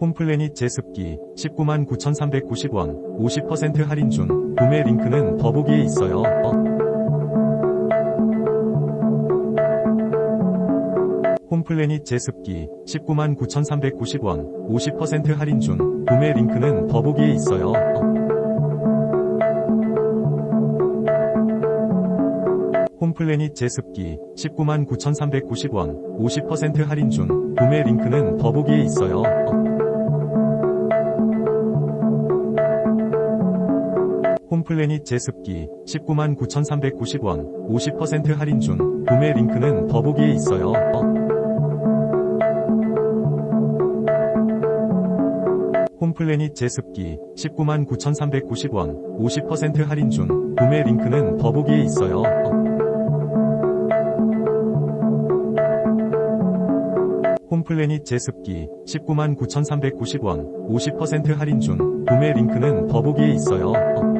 홈플래닛 제습기 19만 9,390원 50% 할인 중 구매 링크는 더보기에 있어요. 홈플래닛 제습기 19만 9,390원 50% 할인 중 구매 링크는 더보기에 있어요. 홈플래닛 제습기 19만 9,390원 50% 할인 중 구매 링크는 더보기에 있어요. 홈플래닛 제습기 19만 9,390원 50% 할인 중 구매 링크는 더보기에 있어요. 홈플래닛 제습기 19만 9,390원 50% 할인 중 구매 링크는 더보기에 있어요. 홈플래닛 제습기 19만 9,390원 50% 할인 중 구매 링크는 더보기에 있어요.